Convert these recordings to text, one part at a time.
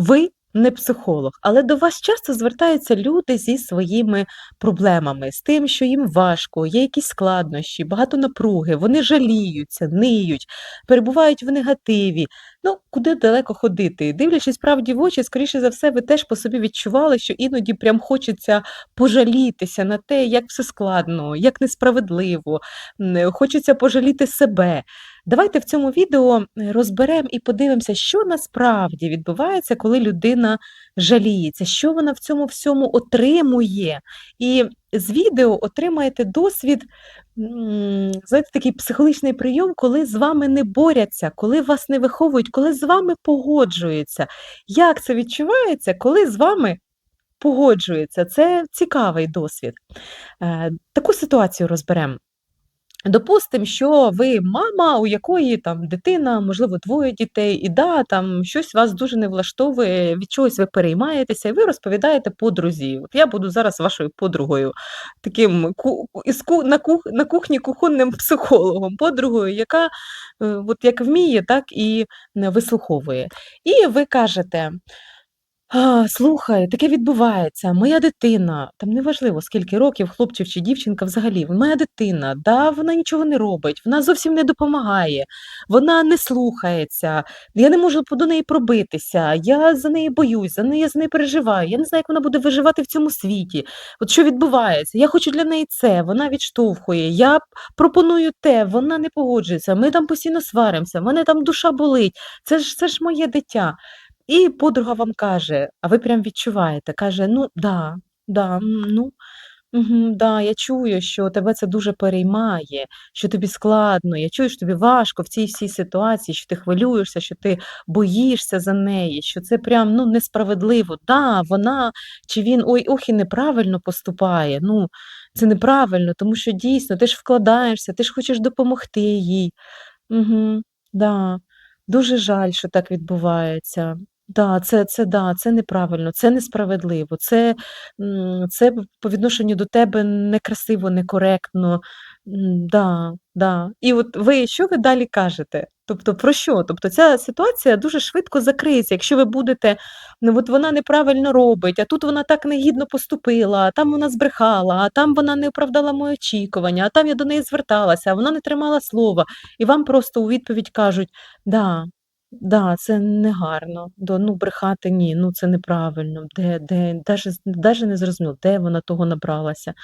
Ви не психолог, але до вас часто звертаються люди зі своїми проблемами, з тим, що їм важко, є якісь складнощі, багато напруги, вони жаліються, ниють, перебувають в негативі. Ну, куди далеко ходити? Дивлячись правді в очі, скоріше за все, ви теж по собі відчували, що іноді прям хочеться пожалітися на те, як все складно, як несправедливо, хочеться пожаліти себе. Давайте в цьому відео розберемо і подивимося, що насправді відбувається, коли людина жаліється, що вона в цьому всьому отримує. І з відео отримаєте досвід, знаєте, такий психологічний прийом, коли з вами не борються, коли вас не виховують, коли з вами погоджуються. Як це відчувається, коли з вами погоджуються? Це цікавий досвід. Е, Таку ситуацію розберемо. Допустимо, що ви мама, у якої там дитина, можливо, двоє дітей, і да, там щось вас дуже не влаштовує, від чогось ви переймаєтеся, і ви розповідаєте подрузі. От я буду зараз вашою подругою, таким ку- на, кух, на кухні кухонним психологом, подругою, яка е, от як вміє, так і е, вислуховує. І ви кажете. А, слухай, таке відбувається. Моя дитина, там неважливо, скільки років, хлопчик чи дівчинка взагалі, моя дитина, да, вона нічого не робить, вона зовсім не допомагає, вона не слухається, я не можу до неї пробитися, я за неї боюсь, за неї я за неї переживаю, я не знаю, як вона буде виживати в цьому світі. От що відбувається? Я хочу для неї це, вона відштовхує, я пропоную те, вона не погоджується, ми там постійно сваримося, в мене там душа болить, це ж це ж моє дитя. І подруга вам каже, а ви прям відчуваєте, каже: "Ну да, да, ну, мгм, да, я чую, що тебе це дуже переймає, що тобі складно, я чую, що тобі важко в цій всій ситуації, що ти хвилюєшся, що ти боїшся за неї, що це прям, ну, несправедливо. Да, вона чи він, ой, ох, і неправильно поступає. Ну, це неправильно, тому що дійсно ти ж вкладаєшся, ти ж хочеш допомогти їй. Мгм, да. Дуже жаль, що так відбувається. Да, це це да, це неправильно, це несправедливо, це, це по відношенню до тебе некрасиво, некоректно. Да, да. І от ви що ви далі кажете? Тобто про що? Тобто ця ситуація дуже швидко закриється, якщо ви будете, ну от вона неправильно робить, а тут вона так негідно поступила, а там вона збрехала, а там вона не оправдала мої очікування, а там я до неї зверталася, а вона не тримала слова. І вам просто у відповідь кажуть: "Да, да, це негарно, до ну, брехати ні, ну це неправильно, де де даже даже не зрозуміло, де вона того набралася.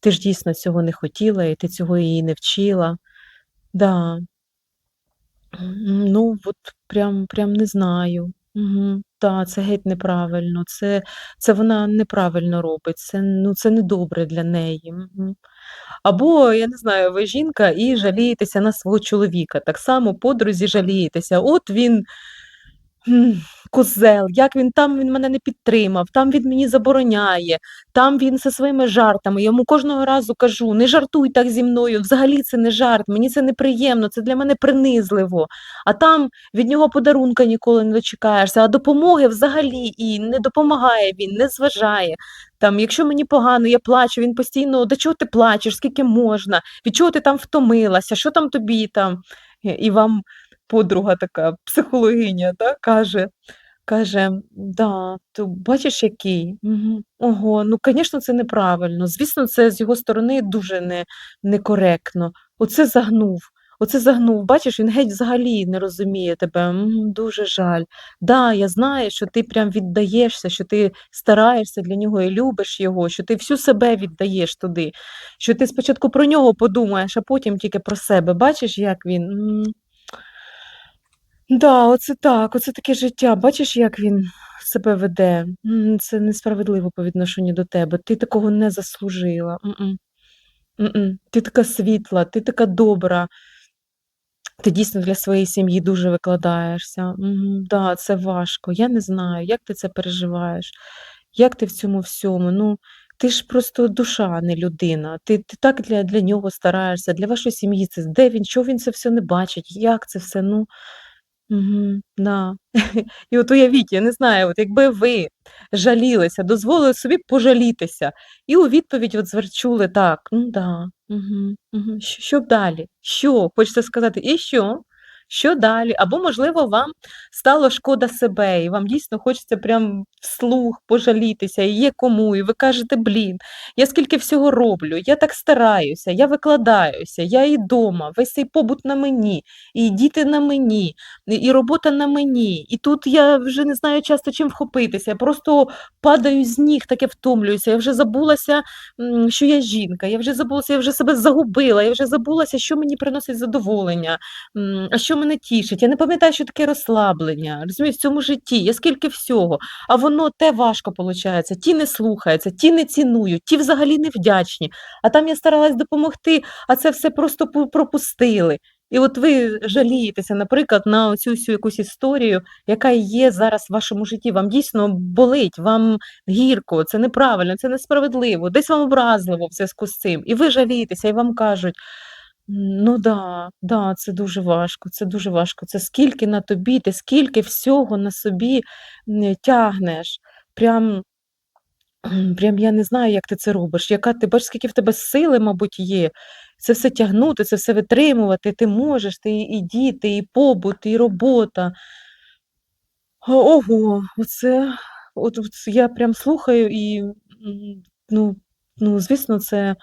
Ти ж дійсно цього не хотіла, і ти цього її не вчила". Да. Ну, от прям прям не знаю. Мгм. Та, це геть неправильно, це це вона неправильно робить, це, ну, це недобре для неї. Мгм. Або, я не знаю, ви жінка і жалієтеся на свого чоловіка. Так само подрузі жалієтеся. От він М, Козел, як він там він мене не підтримав, там він мені забороняє, там він зі своїми жартами. Я йому кожного разу кажу: "Не жартуй так зі мною, взагалі це не жарт, мені це неприємно, це для мене принизливо". А там від нього подарунка ніколи не дочекаєшся, а допомоги взагалі і не допомагає він, не зважає. Там, якщо мені погано, я плачу, він постійно: "Да чого ти плачеш? Скільки можна? Від чого ти там втомилася? Що там тобі там?" І вам подруга така, психологиня, да, каже каже: "Да, то бачиш який? Мгм. Ого, ну, звісно, це неправильно. Звісно, це з його сторони дуже не некоректно. Оце загнув, оце загнув. Бачиш, він геть взагалі не розуміє тебе. Дуже жаль. Да, я знаю, що ти прям віддаєшся, що ти стараєшся для нього і любиш його, що ти всю себе віддаєш туди, що ти спочатку про нього подумаєш, а потім тільки про себе. Бачиш, як він? М. Да, оце так, оце таке життя. Бачиш, як він себе веде? Це несправедливо по відношенню до тебе. Ти такого не заслужила. М-м, м-м. Ти така світла, ти така добра. Ти дійсно для своєї сім'ї дуже викладаєшся. Мгм, да, це важко. Я не знаю, як ти це переживаєш, як ти в цьому всьому. Ну, ти ж просто душа, а не людина. Ти ти так для для нього стараєшся, для вашої сім'ї це де він, чого він це все не бачить, як це все, ну Мгм, да. І от уявіть, я не знаю, от якби ви жалілися, дозволили собі пожалітися, і у відповідь от звер так: "Ну да, мгм, мгм". Що що далі? Що? Хочеться сказати: "І що? Що далі? Або, можливо, вам стало шкода себе, і вам дійсно хочеться прям вслух пожалітися, і є кому, і ви кажете: "Блін, я скільки всього роблю, я так стараюся, я викладаюся, я і дома, весь цей побут на мені, і діти на мені, і робота на мені, і тут я вже не знаю часто чим вхопитися. Я просто падаю з ніг, таке втомлююся. Я вже забулася, що я жінка, я вже забулася, я вже себе загубила, я вже забулася, що мені приносить задоволення, а що мене тішить. Я не пам'ятаю, що таке розслаблення. Розумієш, в цьому житті є скільки всього, а воно те важко получається. Ті не слухаються, ті не цінують, ті взагалі не вдячні. А там я старалась допомогти, а це все просто пропустили. І от ви жалієтеся, наприклад, на оцю всю якусь історію, яка є зараз в вашому житті. Вам дійсно болить, вам гірко, це неправильно, це несправедливо, десь вам образливо в зв'язку з цим. І ви жалієтеся, і вам кажуть: "Ну да, да, це дуже важко, це дуже важко. Це скільки на тобі, ти скільки всього на собі, тягнеш. Прям прям я не знаю, як ти це робиш, яка ти бачиш, скільки в тебе сили, мабуть, є. Це все тягнути, це все витримувати. Ти можеш, ти і діти, і побут, і робота. Ого, оце от от я прям слухаю і, ну ну, звісно, це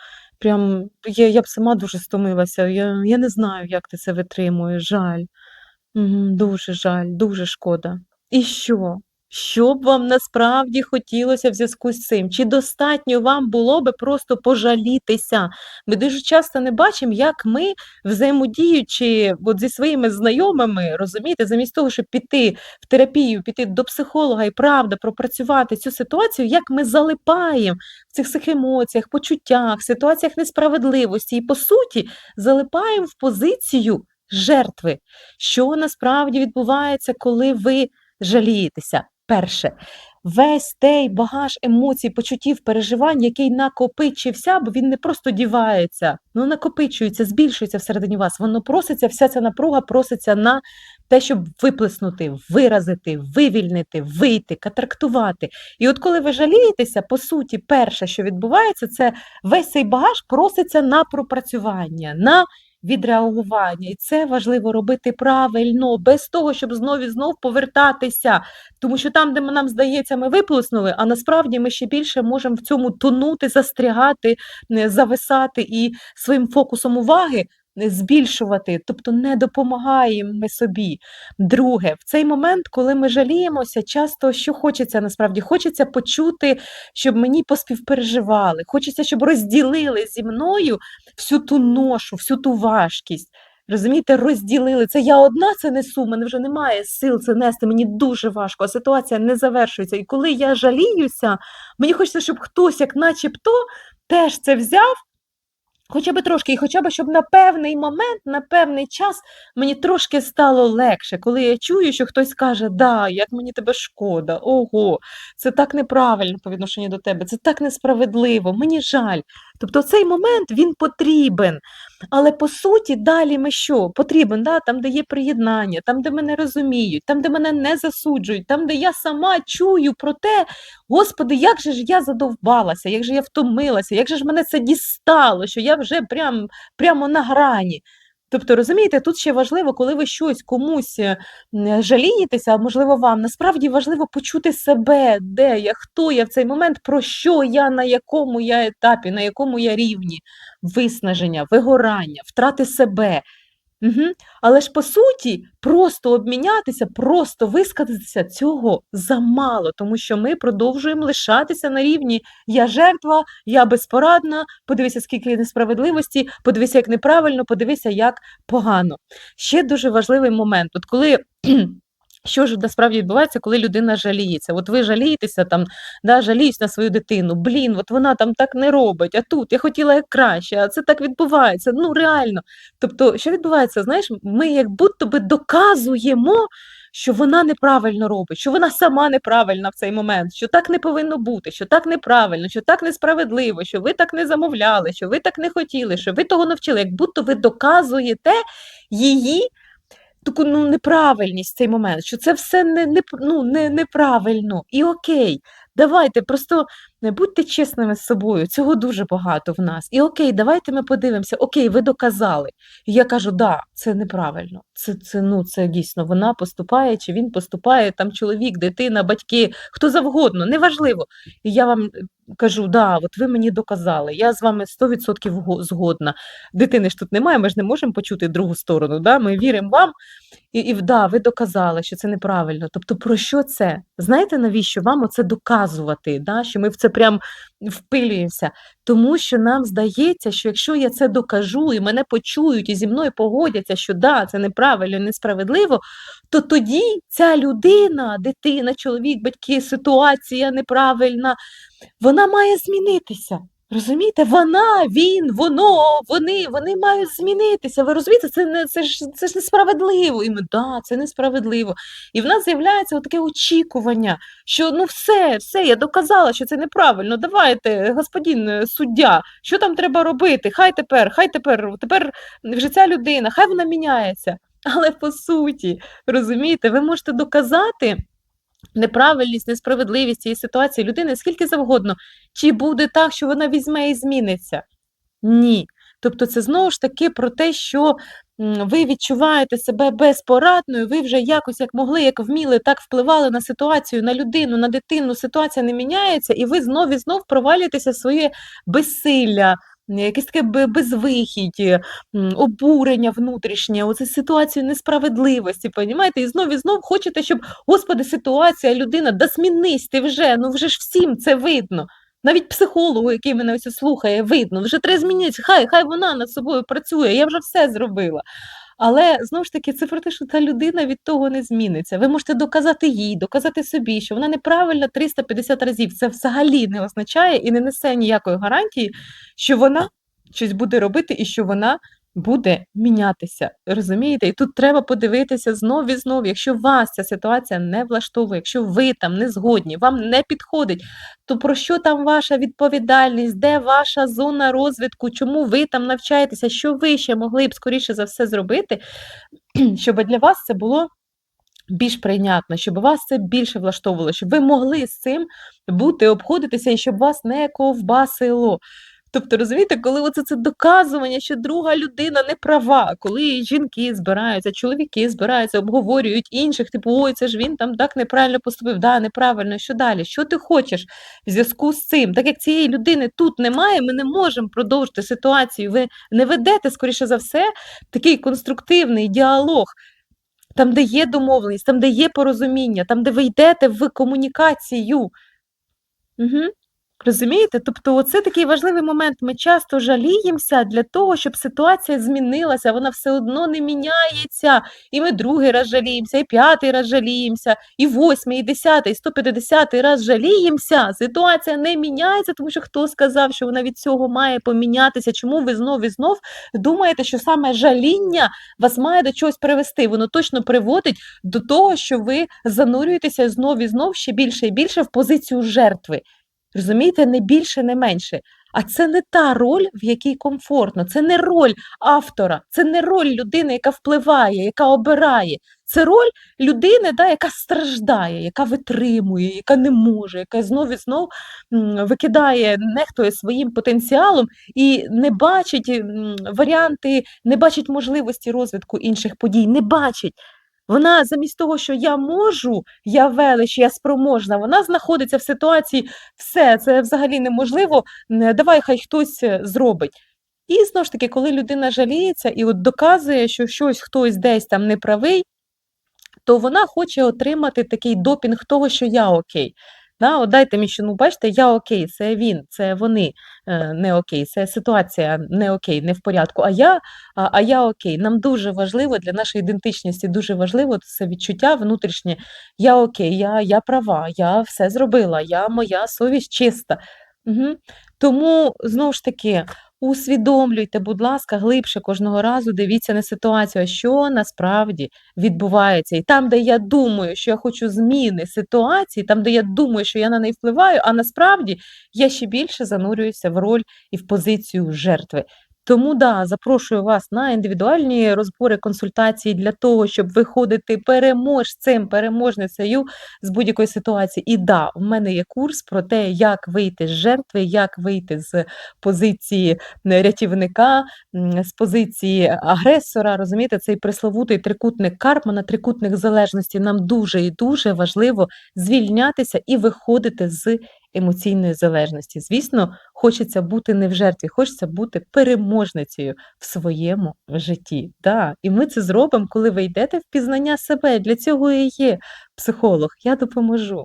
прям я я б сама дуже стомилася. Я я не знаю, як ти це витримуєш. Жаль. Дуже жаль, дуже шкода. І що? Що б вам насправді хотілося в зв'язку з цим? Чи достатньо вам було би просто пожалітися? Ми дуже часто не бачимо, як ми, взаємодіючи от зі своїми знайомими, розумієте, замість того, щоб піти в терапію, піти до психолога і правда пропрацювати цю ситуацію, як ми залипаємо в цих всіх емоціях, почуттях, ситуаціях несправедливості і, по суті, залипаємо в позицію жертви. Що насправді відбувається, коли ви жалієтеся? Перше, весь той багаж емоцій, почуттів, переживань, який накопичився, бо він не просто дівається, ну накопичується, збільшується всередині вас. Воно проситься, вся ця напруга проситься на те, щоб виплеснути, виразити, вивільнити, вийти, катрактувати. І от коли ви жалієтеся, по суті, перше, що відбувається, це весь цей багаж проситься на пропрацювання. на відреагування. І це важливо робити правильно, без того, щоб знов і знов повертатися. Тому що там, де нам здається, ми виплеснули, а насправді ми ще більше можемо в цьому тонути, застрягати, зависати і своїм фокусом уваги збільшувати, тобто не допомагаємо ми собі. Друге, в цей момент, коли ми жаліємося, часто що хочеться насправді, хочеться почути, щоб мені поспівпереживали, хочеться, щоб розділили зі мною всю ту ношу, всю ту важкість. Розумієте, розділили це. Я одна це несу, мене вже немає сил це нести. Мені дуже важко, а ситуація не завершується. І коли я жаліюся, мені хочеться, щоб хтось, як начебто, теж це взяв Хоча б трошки, і хоча б, щоб на певний момент, на певний час мені трошки стало легше, коли я чую, що хтось каже: "Да, як мені тебе шкода, ого, це так неправильно по відношенню до тебе, це так несправедливо, мені жаль". Тобто цей момент він потрібен. Але по суті, далі ми що? Потрібен, да, там, де є приєднання, там, де мене розуміють, там, де мене не засуджують, там, де я сама чую про те, Господи, як же ж я задовбалася, як же я втомилася, як же ж мене це дістало, що я вже прям, прямо на грані. Тобто, розумієте, тут ще важливо, коли ви щось комусь е, жалієтеся, а можливо, вам насправді важливо почути себе, де я, хто я в цей момент, про що я, на якому я етапі, на якому я рівні виснаження, вигорання, втрати себе. Мгм. Але ж по суті, просто обмінятися, просто висказатися цього замало, тому що ми продовжуємо лишатися на рівні "я жертва, я безпорадна, подивися, скільки несправедливості, подивися, як неправильно, подивися, як погано". Ще дуже важливий момент. От коли що ж насправді відбувається, коли людина жаліється? От ви жалієтеся там, да, жаліюсь на свою дитину. Блін, от вона там так не робить, а тут я хотіла як краще, а це так відбувається. Ну реально. Тобто, що відбувається? Знаєш, ми як будто би доказуємо, що вона неправильно робить, що вона сама неправильна в цей момент, що так не повинно бути, що так неправильно, що так несправедливо, що ви так не замовляли, що ви так не хотіли, що ви того навчили, як будто ви доказуєте її таку ну, неправильність цей момент, що це все не не, ну, не, неправильно і окей. Давайте просто не будьте чесними з собою, цього дуже багато в нас. І окей, давайте ми подивимося, окей, ви доказали. І я кажу, да, це неправильно. Це, це, ну, це дійсно вона поступає, чи він поступає, там чоловік, дитина, батьки, хто завгодно, неважливо. І я вам е, кажу, да, от ви мені доказали, я з вами 100% згодна. Дитини ж тут немає, ми ж не можемо почути другу сторону. Да? Ми віримо вам, і, і да, ви доказали, що це неправильно. Тобто, про що це? Знаєте, навіщо вам оце доказувати? Да? Що ми в це прям впилюємося? Тому що нам здається, що якщо я це докажу, і мене почують, і зі мною погодяться, що да, це неправильно, несправедливо, то тоді ця людина, дитина, чоловік, батьки, ситуація неправильна, вона має змінитися. Розумієте, вона, він, воно, вони, вони мають змінитися. Ви розумієте, це не це ж це ж несправедливо. І ми да, це несправедливо. І в нас з'являється таке очікування, що ну все, все, я доказала, що це неправильно. Давайте, господин е, суддя, що там треба робити? Хай тепер, хай тепер, тепер вже ця людина, хай вона міняється. Але по суті, розумієте, ви можете доказати неправильність, несправедливість цієї ситуації людини скільки завгодно. Чи буде так, що вона візьме і зміниться? Ні. Тобто це знову ж таки про те, що ви відчуваєте себе безпорадною, ви вже якось як могли, як вміли, так впливали на ситуацію, на людину, на дитину, ситуація не міняється, і ви знов і знов провалюєтеся в своє безсилля, якесь таке безвихідь, обурення внутрішнє, оце ситуацію несправедливості, понімаєте? І знов і знов хочете, щоб, Господи, ситуація, людина, да змінись ти вже, ну вже ж всім це видно. Навіть психологу, який мене ось слухає, видно, вже треба змінитися, хай, хай вона над собою працює, я вже все зробила. Але знову ж таки, це про те, що та людина від того не зміниться. Ви можете доказати їй, доказати собі, що вона неправильна 350 разів. Це взагалі не означає і не несе ніякої гарантії, що вона щось буде робити і що вона буде мінятися. Розумієте? І тут треба подивитися знов і знов, якщо вас ця ситуація не влаштовує, якщо ви там не згодні, вам не підходить, то про що там ваша відповідальність, де ваша зона розвитку, чому ви там навчаєтеся, що ви ще могли б скоріше за все зробити, щоб для вас це було більш прийнятно, щоб вас це більше влаштовувало, щоб ви могли з цим бути, обходитися і щоб вас не ковбасило. Тобто, розумієте, коли оце це доказування, що друга людина не права, коли жінки збираються, чоловіки збираються, обговорюють інших, типу, ой, це ж він там так неправильно поступив, да, неправильно, що далі? Що ти хочеш в зв'язку з цим? Так як цієї людини тут немає, ми не можемо продовжити ситуацію. Ви не ведете, скоріше за все, такий конструктивний діалог. Там, де є домовленість, там, де є порозуміння, там, де ви йдете в комунікацію. Угу. Розумієте? Тобто, оце такий важливий момент. Ми часто жаліємося для того, щоб ситуація змінилася, вона все одно не міняється. І ми другий раз жаліємося, і п'ятий раз жаліємося, і восьмий, і десятий, і 150 раз жаліємося. Ситуація не міняється, тому що хто сказав, що вона від цього має помінятися? Чому ви знов і знов думаєте, що саме жаління вас має до чогось привести? Воно точно приводить до того, що ви занурюєтеся знов і знов ще більше і більше в позицію жертви. Розумієте, не більше, не менше. А це не та роль, в якій комфортно, це не роль автора, це не роль людини, яка впливає, яка обирає. Це роль людини, да, яка страждає, яка витримує, яка не може, яка знов і знов викидає, нехтує своїм потенціалом і не бачить варіанти, не бачить можливості розвитку інших подій, не бачить. Вона замість того, що я можу, я велич, я спроможна, вона знаходиться в ситуації, все, це взагалі неможливо, давай хай хтось е, зробить. І знову ж таки, коли людина жаліється і от доказує, що щось хтось десь там не правий, то вона хоче отримати такий допінг того, що я окей. Да, от дайте мені, що ну бачите, я окей, це він, це вони е, не окей, це ситуація не окей, не в порядку. А я, а, а я окей. Нам дуже важливо для нашої ідентичності, дуже важливо це відчуття внутрішнє. Я окей, я, я права, я все зробила, я моя совість чиста. Угу. Тому знову ж таки. Усвідомлюйте, будь ласка, глибше кожного разу дивіться на ситуацію, що насправді відбувається. І там, де я думаю, що я хочу зміни ситуації, там, де я думаю, що я на неї впливаю, а насправді я ще більше занурююся в роль і в позицію жертви. Тому да, запрошую вас на індивідуальні розбори, консультації для того, щоб виходити переможцем, переможницею з будь-якої ситуації. І да, в мене є курс про те, як вийти з жертви, як вийти з позиції рятівника, з позиції агресора. Розумієте, цей пресловутий трикутник Карпмана, трикутник залежності. Нам дуже і дуже важливо звільнятися і виходити з емоційної залежності. Звісно, хочеться бути не в жертві, хочеться бути переможницею в своєму житті. Да, і ми це зробимо, коли ви йдете в пізнання себе. Для цього і є психолог. Я допоможу.